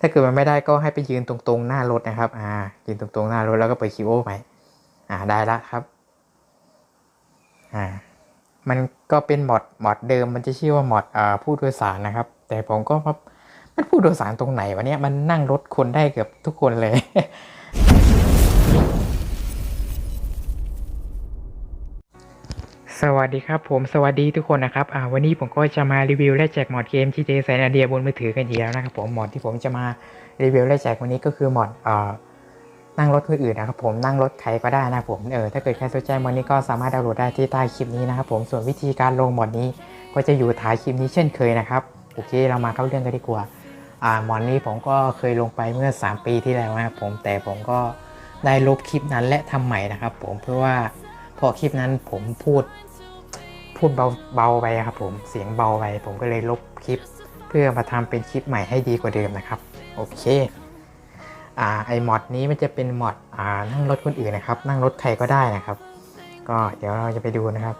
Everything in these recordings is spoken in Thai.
ถ้าเกิดมันไม่ได้ก็ให้ไปยืนตรงๆหน้ารถนะครับ อ่า ยืนตรงๆหน้ารถแล้วก็ไปคิโอไป อ่า ได้ละครับ อ่า มันก็เป็นมอดมอดเดิมมันจะชื่อว่ามอดอ่าผู้โดยสารนะครับ แต่ผมก็พบมันผู้โดยสารตรงไหนวะเนี่ย มันนั่งรถคนได้เกือบทุกคนเลย สวัสดีครับผมสวัสดีทุกคนนะครับอ่าวันนี้ผมก็จะมารีวิวและแจกมอดเกม GTA San Andreas บนมือถือกันอีกแล้วนะครับผมมอดที่ผมจะมารีวิวและแจกวันนี้ก็คือมอดอ่านั่งรถคนอื่นนะครับผมนั่งรถใครก็ได้นะผมเออถ้าเกิดใครสนใจมอดนี้ก็สามารถดาวน์โหลดได้ที่ใต้คลิปนี้นะครับผมส่วนวิธีการลงมอดนี้ก็จะอยู่ท้ายคลิปนี้เช่นเคยนะครับโอเคเรามาเข้าเรื่องกันดีกว่าอ่ามอดนี้ผมก็เคยลงไปเมื่อ 3 ปีที่แล้วนะครับผมแต่ผมก็ได้ลบคลิปนั้นและทำใหม่นะครับผมเพื่อว่าพอคลิปนั้นผมพูด พูดเบาเบาไปครับผมเสียงเบาไปผมก็เลยลบคลิป เพื่อมาทำเป็นคลิปใหม่ให้ดีกว่าเดิมนะครับโอเคอ่าไอมอดนี้มันจะเป็นมอดอ่านั่งรถคนอื่นนะครับ นั่งรถใครก็ได้นะครับ ก็เดี๋ยวเราจะไปดูนะครับ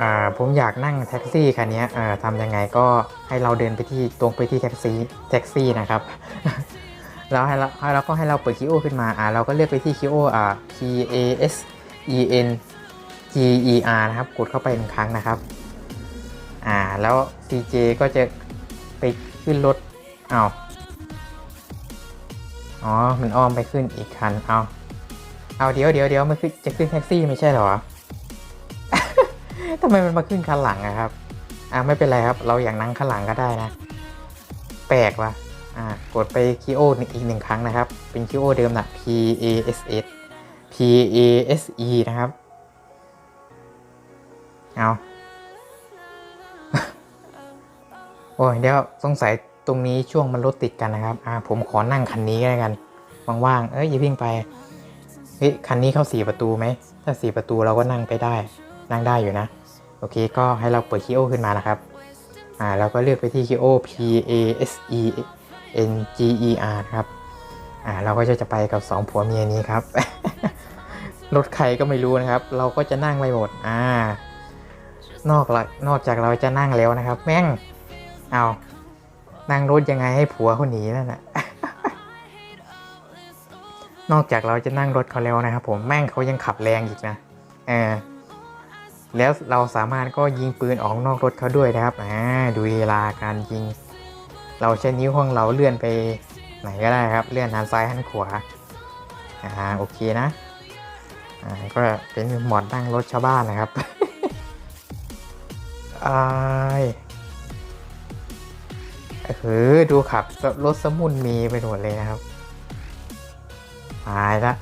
อ่าผมอยากนั่งแท็กซี่คันนี้อ่าทำยังไงก็ให้เราเดินไปที่ตรงไปที่แท็กซี่แท็กซี่นะครับแล้วให้เราให้เราก็ให้เราเปิดคิโอขึ้นมาอ่าเราก็เลือกไปที่คิโออ่า P A S E N G E R นะครับ กดเข้าไปหนึ่งครั้งนะครับ อ่า แล้ว C J ก็จะไปขึ้นรถเอาอ๋อ มันอ้อมไปขึ้นอีกคัน เอาเอาเดี๋ยวเดี๋ยวเดี๋ยวมันจะขึ้นแท็กซี่ไม่ใช่เหรอทำไมมันมาขึ้นคันหลังอะครับ อ่าไม่เป็นไรครับ เราอยากนั่งข้างหลังก็ได้นะ แปลกว่ะ อ่ากดไปคีโออีกหนึ่งครั้งนะครับ เป็นคีโอเดิมนะ P A S S A S E นะครับ เอา โอ้ยเดี๋ยวสงสัยตรงนี้ช่วงมันรถติดกันนะครับ อ่า ผมขอนั่งคันนี้ก็แล้วกัน ว่างๆ เอ้ยอย่าพิ่งไป เฮ้ย คันนี้เข้าสี่ประตูไหม ถ้าสี่ประตูเราก็นั่งไปได้ นั่งได้อยู่นะ โอเค ก็ให้เราเปิดคีโอขึ้นมานะครับ อ่า เราก็เลือกไปที่คีโอ P A S E N G E R ครับ อ่า เราก็จะจะไปกับสองผัวเมียนี้ครับ รถใครก็ไม่รู้นะครับ เราก็จะนั่งไปหมด อ่า นอกละนอกจากเราจะนั่งแล้วนะครับ แม่ง เอานั่งรถยังไงให้ผัวเขาหนีนั่นแหละนอกจากเราจะนั่งรถเขาแล้วนะครับ ผมแม่งเขายังขับแรงอีกนะเออแล้วเราสามารถก็ยิงปืนออกนอกรถเขาด้วยนะครับอ่าดูเวลาการยิง เราใช้นิ้วของเราเลื่อนไปไหนก็ได้ครับ เลื่อนหันซ้ายหันขวาอ่าโอเคนะ ก็เป็นหมอดนั่งรถชาวบ้านนะครับอายเออดูขับรถสมุนมีไปหมดเลยนะครับตายละ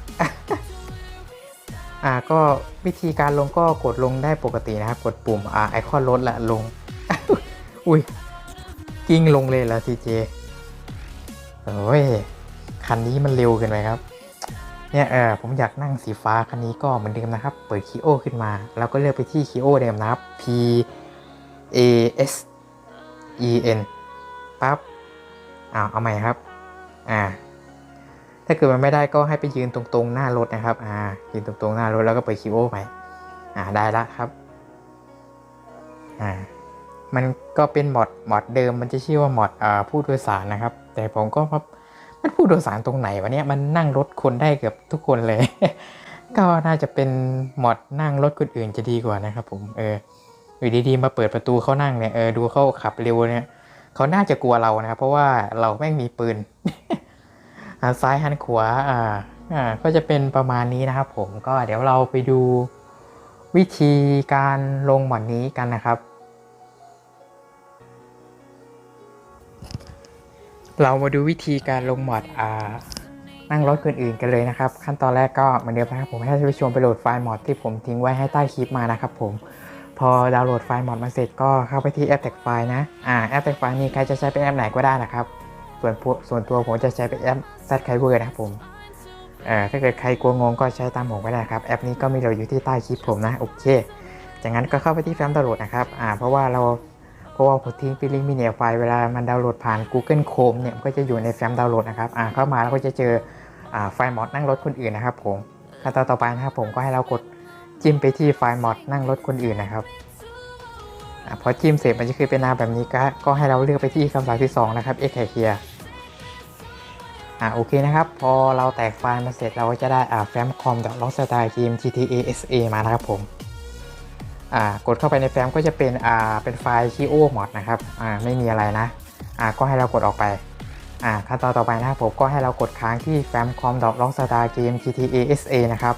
อ่าก็วิธีการลงก็กดลงได้ปกตินะครับ กดปุ่มอ่าไอคอนรถละลง อุ้ยกิ้งลงเลยละทีเจโอ้ย คันนี้มันเร็วเกินไปครับ เนี่ยเออผมอยากนั่งสีฟ้าคันนี้ก็เหมือนเดิมนะครับ เปิดคีโอขึ้นมา แล้วก็เลือกไปที่คีโอเดิมนะครับ P A S E N ปั๊บอ้าวเอาใหม่ครับอ่าถ้าเกิดมันไม่ได้ก็ให้ไปยืนตรงๆหน้ารถนะครับอ่ายืนตรงๆหน้ารถแล้วก็เปิดคีโอไปอ่าได้ละครับอ่ามันก็เป็นมอดมอดเดิมมันจะชื่อว่ามอดอ่าผู้โดยสารนะครับ แต่ผมก็ มันผู้โดยสารตรงไหนวะเนี่ยมันนั่งรถคนได้เกือบทุกคนเลย ก็น่าจะเป็นหมอดนั่งรถคนอื่นจะดีกว่านะครับ ผมเอออยู่ดีๆมาเปิดประตูเขานั่งเนี่ยเออดูเขาขับเร็วเนี่ยเขาน่าจะกลัวเรานะครับ เพราะว่าเราแม่งมีปืนหันซ้ายหันขวาอ่าอ่าก็จะเป็นประมาณนี้นะครับ ผมก็เดี๋ยวเราไปดูวิธีการลงหมอนนี้กันนะครับ เรามาดูวิธีการลงหมอดอ่านั่งรถคนอื่นกันเลยนะครับ ขั้นตอนแรกก็เหมือนเดิมนะครับผมให้ท่านผู้ชมไปโหลดไฟล์มอดที่ผมทิ้งไว้ให้ใต้คลิปมานะครับผมพอดาวน์โหลดไฟล์มอดมาเสร็จก็เข้าไปที่แอปแท็กไฟล์นะอ่าแอปแท็กไฟล์นี้ใครจะใช้เป็นแอปไหนก็ได้นะครับ ส่วนส่วนตัวผมจะใช้เป็นแอป z k y b e r นะครับผมเอ่อถ้าเกิดใครกลัวงงก็ใช้ตามผมก็ได้ครับแอปนี้ก็มีโหลดอยู่ที่ใต้คลิปผมนะโอเคจากนั้นก็เข้าไปที่แฟ้มดาวน์โหลดนะครับอ่าเพราะว่าเรา เพราะว่าผมทิ้งฟิลิงมีเนียไฟล์เวลามันดาวน์โหลดผ่าน Google Chrome เนี่ยมันก็จะอยู่ในแฟ้มดาวน์โหลดนะครับอ่าเข้ามาแล้วก็จะเจออ่าไฟล์มอดนั่งรถคนอื่นนะครับผมขั้นตอนต่อไปนะครับผมก็ให้เรากดจิ้มไปที่ไฟล์มอดนั่งรถคนอื่นนะครับอะพอจิ้มเสร็จมันจะคือเป็นหน้าแบบนี้ก็ก็ให้เราเลือกไปที่คำสั่งที่สองนะครับ x c l e a r อ่าโอเคนะครับ พอเราแตกไฟล์มาเสร็จเราก็จะได้อ่า famcom log style game gta sa มานะครับผม กดเข้าไปในแฟ้มก็จะเป็นเป็นไฟล์ kio mod นะครับไม่มีอะไรนะก็ให้เรากดออกไปขั้นตอนต่อไปนะครับผมก็ให้เรากดค้างที่ famcom log style game gta sa นะครับ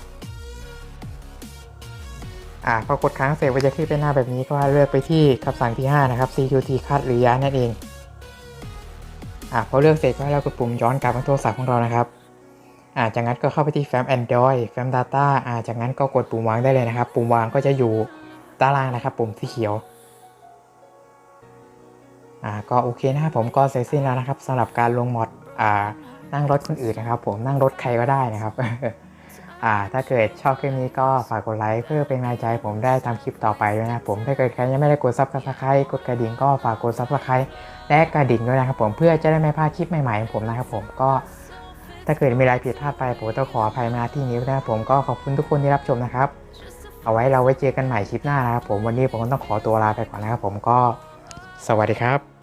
อ่าพอกดค้างเสร็จก็จะขึ้นเป็นหน้าแบบนี้ก็เลือกไปที่คำสั่งที่ 5 นะครับ cqt cut หรือย้ายนั่นเองอะพอเลือกเสร็จก็ให้เรากดปุ่มย้อนกลับมาโทรศัพท์ของเรานะครับอ่าจากนั้นก็เข้าไปที่แฟ้ม Android แฟ้ม Data อ่าจากนั้นก็กดปุ่มวางได้เลยนะครับ ปุ่มวางก็จะอยู่ ด้านล่างนะครับปุ่มสีเขียวอ่าก็โอเคนะครับผมก็เสร็จสิ้นแล้วนะครับสำหรับการลงมอดอ่านั่งรถคนอื่นนะครับ ผมนั่งรถใครก็ได้นะครับอ่าถ้าเกิดชอบคลิปนี้ก็ฝากกดไลค์เพื่อเป็นกำลังใจ ผมได้ทำคลิปต่อไปด้วยนะผมถ้าเกิดใครยังไม่ได้กดซับสไครต์กดกระดิ่งก็ฝากกดซับสไครต์และกระดิ่งด้วยนะครับผมเพื่อจะได้ไม่พลาดคลิปใหม่ๆของผมนะครับผมก็ถ้าเกิดมีอะไรผิดพลาดไปผมต้องขออภัยมาที่นี้นะครับผมก็ขอบคุณทุกคนที่รับชมนะครับ เอาไว้เราไว้เจอกันใหม่คลิปหน้านะครับผมวันนี้ผมก็ต้องขอตัวลาไปก่อนนะครับผมก็สวัสดีครับ